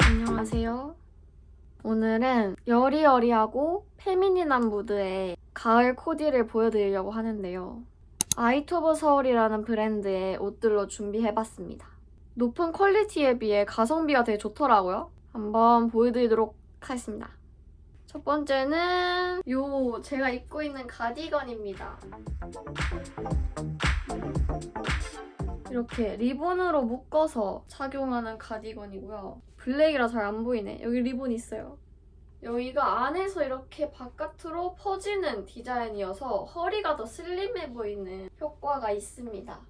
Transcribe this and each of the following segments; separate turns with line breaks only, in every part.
안녕하세요. 오늘은 여리여리하고 페미닌한 무드의 가을 코디를 보여드리려고 하는데요. 아이토버 서울이라는 브랜드의 옷들로 준비해봤습니다. 높은 퀄리티에 비해 가성비가 되게 좋더라고요. 한번 보여드리도록 하겠습니다. 첫 번째는 요 제가 입고 있는 가디건입니다. 이렇게 리본으로 묶어서 착용하는 가디건이고요. 블랙이라 잘 안 보이네. 여기 리본 있어요. 여기가 안에서 이렇게 바깥으로 퍼지는 디자인이어서 허리가 더 슬림해 보이는 효과가 있습니다.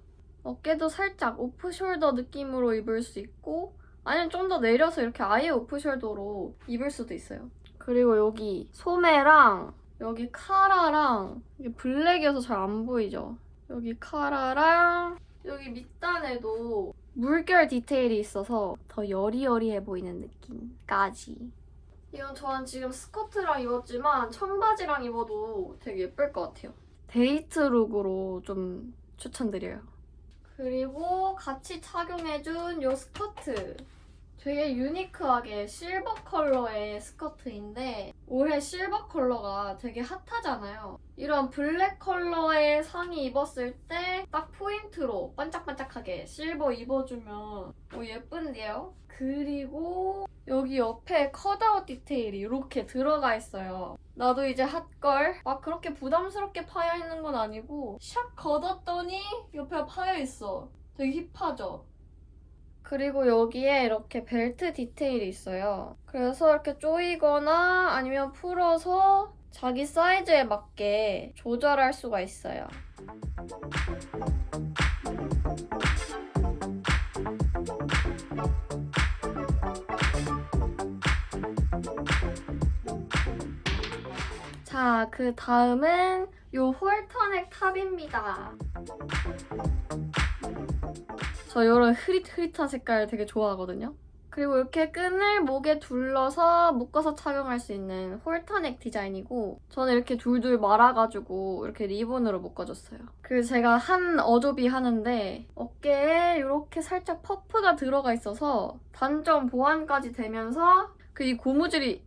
어깨도 살짝 오프숄더 느낌으로 입을 수 있고 아니면 좀 더 내려서 이렇게 아예 오프숄더로 입을 수도 있어요. 그리고 여기 소매랑 여기 카라랑 이게 블랙이어서 잘 안 보이죠? 여기 카라랑 여기 밑단에도 물결 디테일이 있어서 더 여리여리해 보이는 느낌까지. 이건 저는 지금 스커트랑 입었지만 청바지랑 입어도 되게 예쁠 것 같아요. 데이트 룩으로 좀 추천드려요. 그리고 같이 착용해준 이 스커트. 되게 유니크하게 실버 컬러의 스커트인데 올해 실버 컬러가 되게 핫하잖아요. 이런 블랙 컬러의 상의 입었을 때 딱 포인트로 반짝반짝하게 실버 입어주면 오, 예쁜데요? 그리고 여기 옆에 컷아웃 디테일이 이렇게 들어가 있어요. 나도 이제 핫걸. 막 그렇게 부담스럽게 파여 있는 건 아니고 샥 걷었더니 옆에 파여 있어. 되게 힙하죠? 그리고 여기에 이렇게 벨트 디테일이 있어요. 그래서 이렇게 조이거나 아니면 풀어서 자기 사이즈에 맞게 조절할 수가 있어요. 자, 그 다음은 요 홀터넥 탑입니다. 저 이런 흐릿흐릿한 색깔 되게 좋아하거든요. 그리고 이렇게 끈을 목에 둘러서 묶어서 착용할 수 있는 홀터넥 디자인이고 저는 이렇게 둘둘 말아가지고 이렇게 리본으로 묶어줬어요. 그리고 제가 한 어조비 하는데 어깨에 이렇게 살짝 퍼프가 들어가 있어서 단점 보완까지 되면서 그 이 고무줄이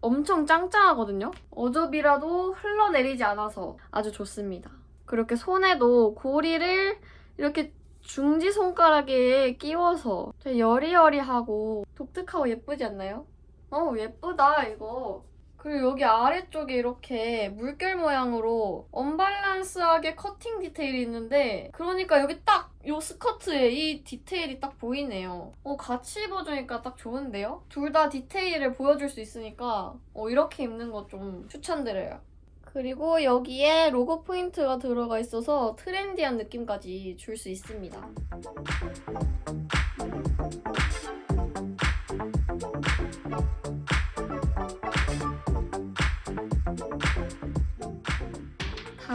엄청 짱짱하거든요. 어조비라도 흘러내리지 않아서 아주 좋습니다. 그렇게 손에도 고리를 이렇게 중지 손가락에 끼워서 되게 여리여리하고 독특하고 예쁘지 않나요? 어 예쁘다 이거. 그리고 여기 아래쪽에 이렇게 물결 모양으로 언밸런스하게 커팅 디테일이 있는데 그러니까 여기 딱 이 스커트에 이 디테일이 딱 보이네요. 어 같이 입어주니까 딱 좋은데요? 둘 다 디테일을 보여줄 수 있으니까 어, 이렇게 입는 거 좀 추천드려요. 그리고 여기에 로고 포인트가 들어가 있어서 트렌디한 느낌까지 줄 수 있습니다.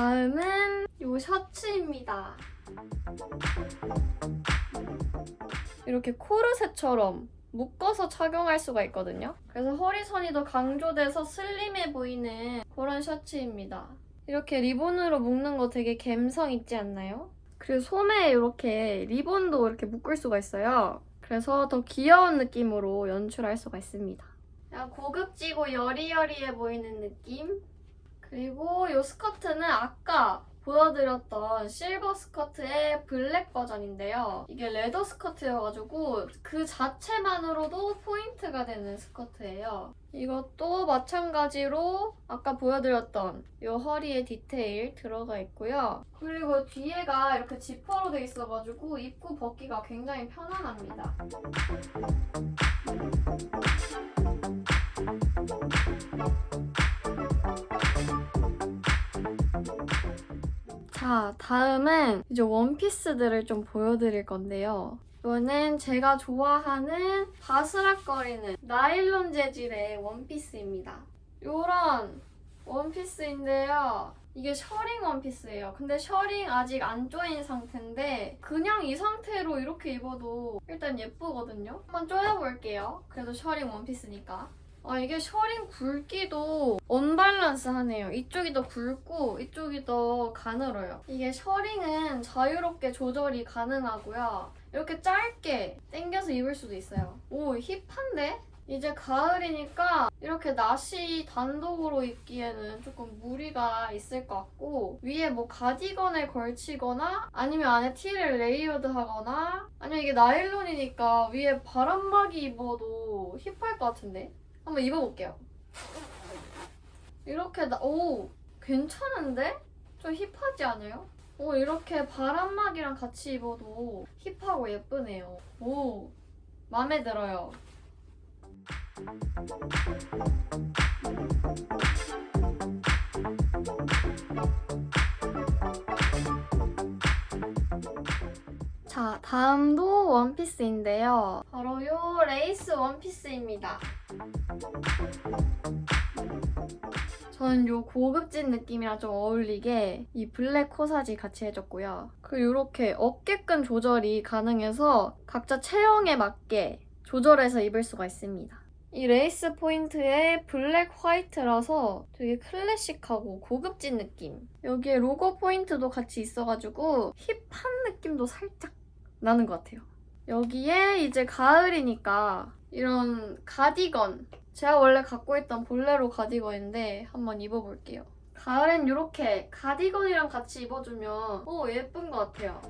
다음은 이 셔츠입니다. 이렇게 코르셋처럼 묶어서 착용할 수가 있거든요. 그래서 허리선이 더 강조돼서 슬림해 보이는 그런 셔츠입니다. 이렇게 리본으로 묶는 거 되게 감성 있지 않나요? 그리고 소매에 이렇게 리본도 이렇게 묶을 수가 있어요. 그래서 더 귀여운 느낌으로 연출할 수가 있습니다. 고급지고 여리여리해 보이는 느낌? 그리고 이 스커트는 아까 보여드렸던 실버 스커트의 블랙 버전인데요. 이게 레더 스커트여가지고 그 자체만으로도 포인트가 되는 스커트예요. 이것도 마찬가지로 아까 보여드렸던 이 허리에 디테일 들어가 있고요. 그리고 뒤에가 이렇게 지퍼로 돼 있어가지고 입고 벗기가 굉장히 편안합니다. 자, 다음은 이제 원피스들을 좀 보여드릴 건데요. 이거는 제가 좋아하는 바스락거리는 나일론 재질의 원피스입니다. 이런 원피스인데요. 이게 셔링 원피스예요. 근데 셔링 아직 안 조인 상태인데 그냥 이 상태로 이렇게 입어도 일단 예쁘거든요. 한번 조여볼게요. 그래도 셔링 원피스니까. 아 이게 셔링 굵기도 언밸런스하네요. 이쪽이 더 굵고 이쪽이 더 가늘어요. 이게 셔링은 자유롭게 조절이 가능하고요. 이렇게 짧게 당겨서 입을 수도 있어요. 오 힙한데? 이제 가을이니까 이렇게 나시 단독으로 입기에는 조금 무리가 있을 것 같고 위에 뭐 가디건을 걸치거나 아니면 안에 티를 레이어드 하거나 아니면 이게 나일론이니까 위에 바람막이 입어도 힙할 것 같은데 한번 입어볼게요 이렇게 나, 오 괜찮은데? 좀 힙하지 않아요? 오 이렇게 바람막이랑 같이 입어도 힙하고 예쁘네요 오 마음에 들어요 다음도 원피스인데요. 바로 요 레이스 원피스입니다. 저는 요 고급진 느낌이랑 좀 어울리게 이 블랙 코사지 같이 해줬고요. 그리고 이렇게 어깨끈 조절이 가능해서 각자 체형에 맞게 조절해서 입을 수가 있습니다. 이 레이스 포인트에 블랙 화이트라서 되게 클래식하고 고급진 느낌. 여기에 로고 포인트도 같이 있어가지고 힙한 느낌도 살짝 나는 것 같아요. 여기에 이제 가을이니까 이런 가디건. 제가 원래 갖고 있던 볼레로 가디건인데 한번 입어볼게요. 가을엔 이렇게 가디건이랑 같이 입어주면 오 예쁜 것 같아요.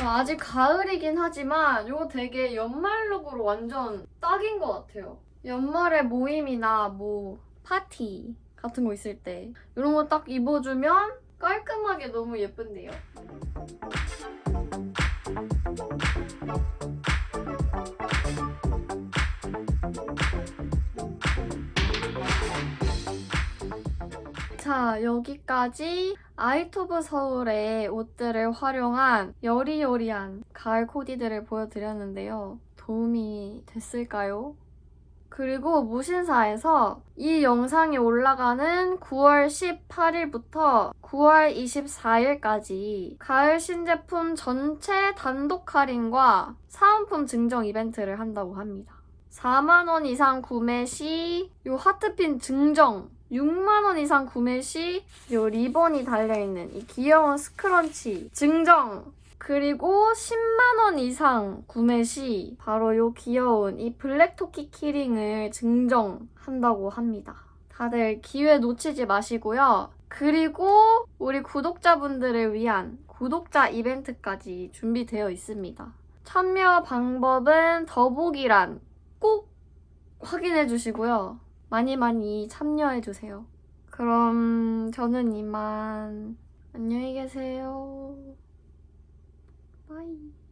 아직 가을이긴 하지만 이거 되게 연말룩으로 완전 딱인 것 같아요. 연말에 모임이나 뭐 파티 같은 거 있을 때 이런 거 딱 입어주면 깔끔하게 너무 예쁜데요. 자, 여기까지 아이토브 서울의 옷들을 활용한 여리여리한 가을 코디들을 보여드렸는데요. 도움이 됐을까요? 그리고 무신사에서 이 영상이 올라가는 9월 18일부터 9월 24일까지 가을 신제품 전체 단독 할인과 사은품 증정 이벤트를 한다고 합니다. 4만원 이상 구매 시 요 하트핀 증정 6만원 이상 구매 시 요 리본이 달려있는 이 귀여운 스크런치 증정 그리고 10만원 이상 구매 시 바로 요 귀여운 이 블랙토끼 키링을 증정한다고 합니다. 다들 기회 놓치지 마시고요. 그리고 우리 구독자분들을 위한 구독자 이벤트까지 준비되어 있습니다. 참여 방법은 더보기란 꼭 확인해 주시고요. 많이 많이 참여해 주세요. 그럼 저는 이만 안녕히 계세요. 바이.